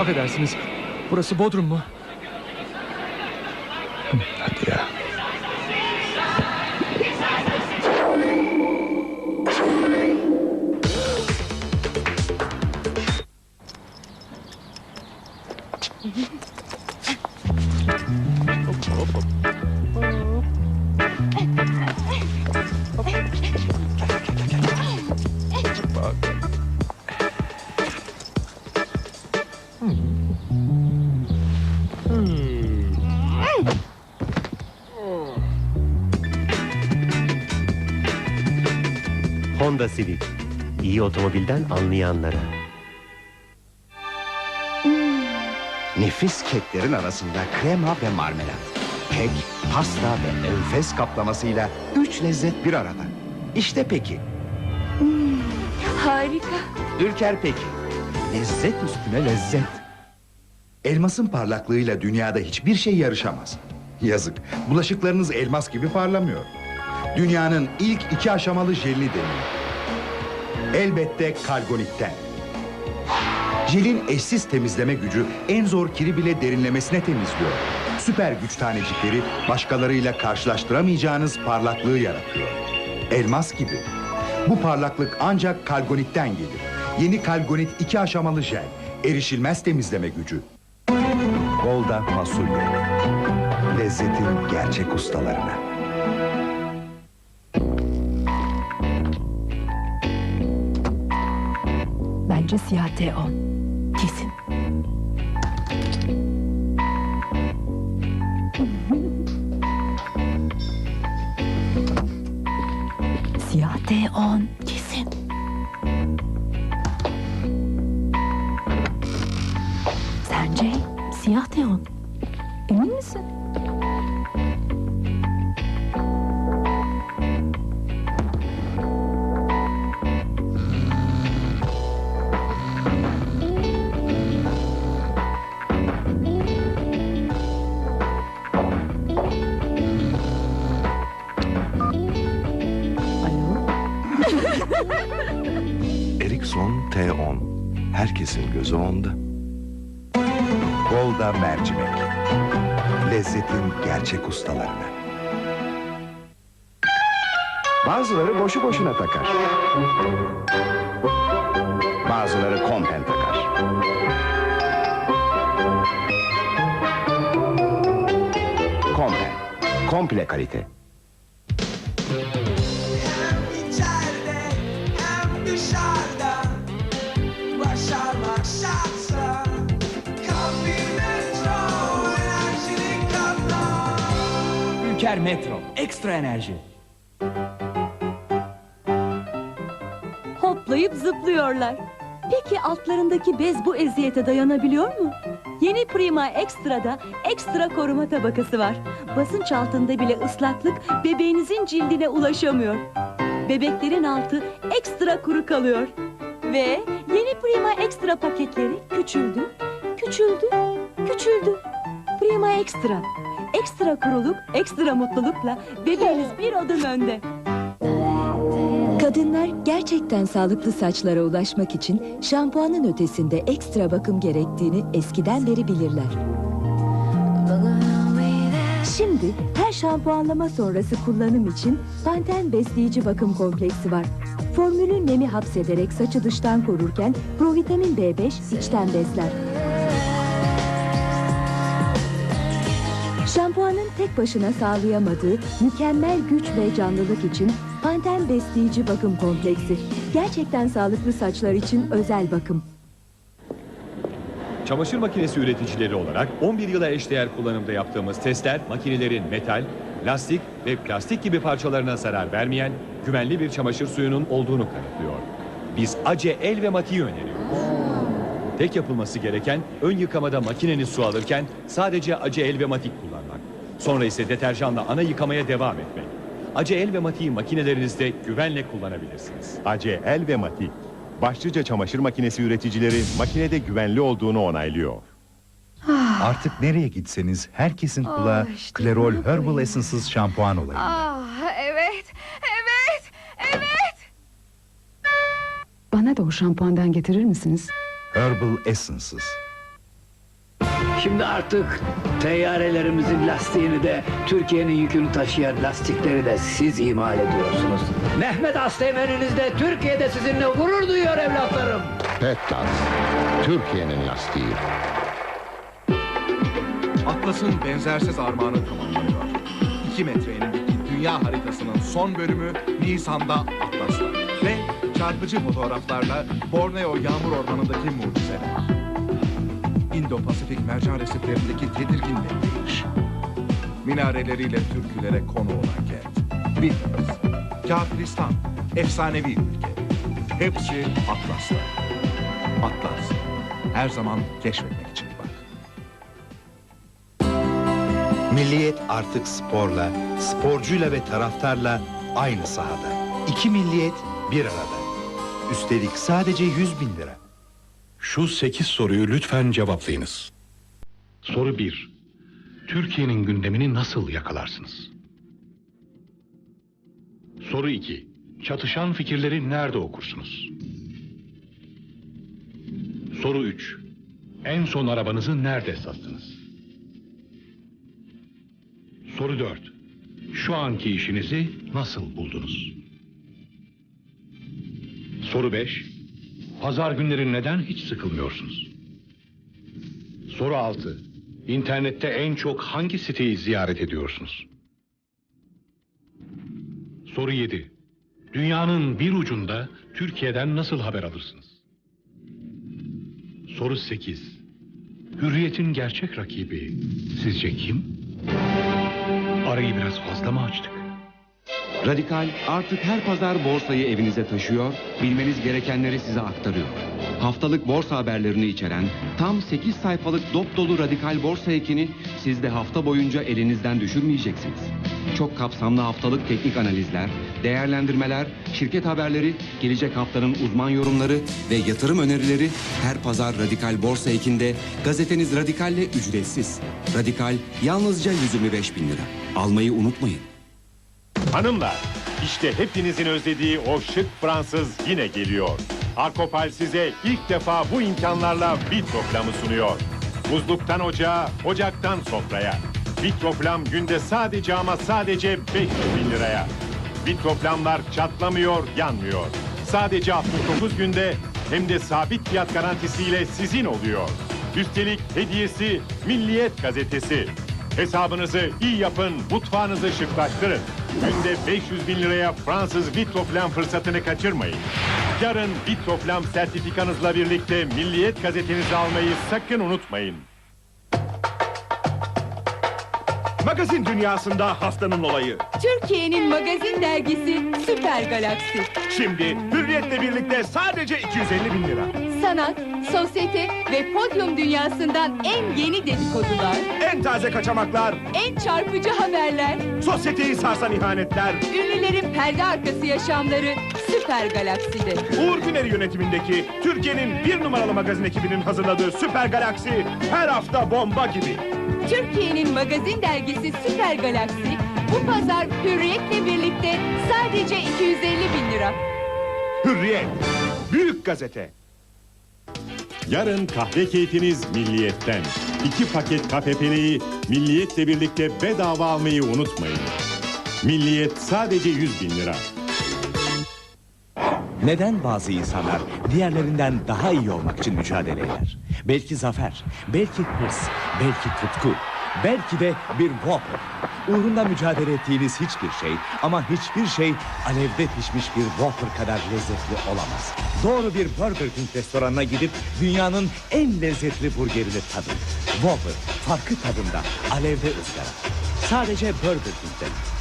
Affedersiniz. Burası Bodrum mu? Hadi ya. Honda Civic. İyi otomobilden anlayanlara. Nefis keklerin arasında krema ve marmelat. Kek, pasta ve enfes kaplamasıyla üç lezzet bir arada. İşte peki. Harika. Ülker peki. Lezzet üstüne lezzet. Elmasın parlaklığıyla dünyada hiçbir şey yarışamaz. Yazık. Bulaşıklarınız elmas gibi parlamıyor. Dünyanın ilk iki aşamalı jelini deniyor. Elbette kalgonitten. Jelin eşsiz temizleme gücü en zor kiri bile derinlemesine temizliyor. Süper güç tanecikleri başkalarıyla karşılaştıramayacağınız parlaklığı yaratıyor. Elmas gibi. Bu parlaklık ancak kalgonitten gelir. Yeni kalgonit iki aşamalı jel. Erişilmez temizleme gücü. Golda fasulye. Lezzetin gerçek ustalarına. Bence siyah T10. Kesin. Siyah T10. Kesin. Sence siyah T10. Emin misin? Ericsson T10. Herkesin gözü onda. Golda mercimek. Lezzetin gerçek ustalarına. Bazıları boşu boşuna takar. Bazıları kompen takar. Kompen. Komple kalite. Ülker Metro. Ekstra enerji. Hoplayıp zıplıyorlar. Peki altlarındaki bez bu eziyete dayanabiliyor mu? Yeni Prima Extra'da ekstra koruma tabakası var. Basınç altında bile ıslaklık bebeğinizin cildine ulaşamıyor. Bebeklerin altı ekstra kuru kalıyor. Ve yeni Prima Extra paketleri küçüldü, küçüldü, küçüldü. Prima Extra. Ekstra kuruluk, ekstra mutlulukla bebeğiniz bir adım önde. Kadınlar gerçekten sağlıklı saçlara ulaşmak için şampuanın ötesinde ekstra bakım gerektiğini eskiden beri bilirler. Şimdi her şampuanlama sonrası kullanım için Panten Besleyici Bakım Kompleksi var. Formülü nemi hapsederek saçı dıştan korurken provitamin B5 içten besler. Şampuanın tek başına sağlayamadığı mükemmel güç ve canlılık için Panten Besleyici Bakım Kompleksi. Gerçekten sağlıklı saçlar için özel bakım. Çamaşır makinesi üreticileri olarak 11 yıla eşdeğer kullanımda yaptığımız testler makinelerin metal, lastik ve plastik gibi parçalarına zarar vermeyen güvenli bir çamaşır suyunun olduğunu kanıtlıyor. Biz Ace El ve Mati'yi öneriyoruz. Tek yapılması gereken ön yıkamada makineniz su alırken sadece Ace El ve Matik kullanmak. Sonra ise deterjanla ana yıkamaya devam etmek. Aceel ve Matik'i makinelerinizde güvenle kullanabilirsiniz. Acel ve Matik. Başlıca çamaşır makinesi üreticileri makinede güvenli olduğunu onaylıyor. Artık nereye gitseniz herkesin kulağı Ah, işte Klerol Herbal. Essences şampuan olayında. Ah evet, evet, evet. Bana da o şampuandan getirir misiniz? Herbal Essences. Şimdi artık teyyarelerimizin lastiğini de Türkiye'nin yükünü taşıyan lastikleri de siz imal ediyorsunuz. Mehmet Asteğmen'iniz de Türkiye'de sizinle gurur duyuyor evlatlarım. Petlas, Türkiye'nin lastiği. Atlas'ın benzersiz armağanı tamamlanıyor. 2 metre enindeki dünya haritasının son bölümü Nisan'da Atlas'ta. Ve çarpıcı fotoğraflarla Borneo yağmur ormanındaki mucizeler. İndo-Pasifik mercan resiflerindeki tedirgin bekleyiş. Minareleriyle türkülere konu olan kent. Beatles, Kafiristan, efsanevi ülke. Hepsi Atlas'ta. Atlas, her zaman keşfetmek için bak. Milliyet artık sporla, sporcuyla ve taraftarla aynı sahada. İki milliyet bir arada. Üstelik sadece 100 bin lira. Şu sekiz soruyu lütfen cevaplayınız. Soru 1. Türkiye'nin gündemini nasıl yakalarsınız? Soru 2. Çatışan fikirleri nerede okursunuz? Soru 3. En son arabanızı nerede sattınız? Soru 4. Şu anki işinizi nasıl buldunuz? Soru 5. Pazar günleri neden hiç sıkılmıyorsunuz? Soru 6. İnternette en çok hangi siteyi ziyaret ediyorsunuz? Soru 7. Dünyanın bir ucunda Türkiye'den nasıl haber alırsınız? Soru 8. Hürriyetin gerçek rakibi sizce kim? Arayı biraz fazla mı açtık? Radikal artık her pazar borsayı evinize taşıyor, bilmeniz gerekenleri size aktarıyor. Haftalık borsa haberlerini içeren tam 8 sayfalık dop dolu Radikal Borsa ekini siz de hafta boyunca elinizden düşürmeyeceksiniz. Çok kapsamlı haftalık teknik analizler, değerlendirmeler, şirket haberleri, gelecek haftanın uzman yorumları ve yatırım önerileri her pazar Radikal Borsa ekinde gazeteniz Radikal'le ücretsiz. Radikal yalnızca 125 bin lira. Almayı unutmayın. Hanımlar, işte hepinizin özlediği o şık Fransız yine geliyor. Arkopal size ilk defa bu imkanlarla Vitroflam'ı sunuyor. Buzluktan ocağa, ocaktan sofraya. Vitroflam günde sadece ama sadece 500 bin liraya. Vitroflamlar çatlamıyor, yanmıyor. Sadece 69 günde hem de sabit fiyat garantisiyle sizin oluyor. Üstelik hediyesi Milliyet gazetesi. Hesabınızı iyi yapın, mutfağınızı şıklaştırın. Günde 500 bin liraya Fransız Vitroflam fırsatını kaçırmayın. Yarın Vitroflam sertifikanızla birlikte Milliyet gazetenizi almayı sakın unutmayın. Magazin dünyasında haftanın olayı. Türkiye'nin magazin dergisi Süper Galaksi. Şimdi Hürriyet'le birlikte sadece 250 bin lira. Sanat, sosyete ve podyum dünyasından en yeni dedikodular, En taze kaçamaklar, en çarpıcı haberler, sosyeteyi sarsan ihanetler. ünlülerin perde arkası yaşamları Süper Galaksi'de. Uğur Güner yönetimindeki Türkiye'nin bir numaralı magazin ekibinin hazırladığı Süper Galaksi her hafta bomba gibi. Türkiye'nin magazin dergisi Süper Galaksi bu pazar Hürriyet'le birlikte sadece 250 bin lira. Hürriyet, büyük gazete. Yarın kahve keyfiniz Milliyet'ten. İki paket KPP'liyi Milliyet'le birlikte bedava almayı unutmayın. Milliyet sadece 100 bin lira. Neden bazı insanlar diğerlerinden daha iyi olmak için mücadele eder? Belki zafer, belki hırs, belki tutku, belki de bir Whopper. Uğrunda mücadele ettiğiniz hiçbir şey ama hiçbir şey alevde pişmiş bir Whopper kadar lezzetli olamaz. Doğru bir Burger King restoranına gidip dünyanın en lezzetli burgerini tadın. Whopper, farkı tadında, alevde ızgara. Sadece Burger King'de.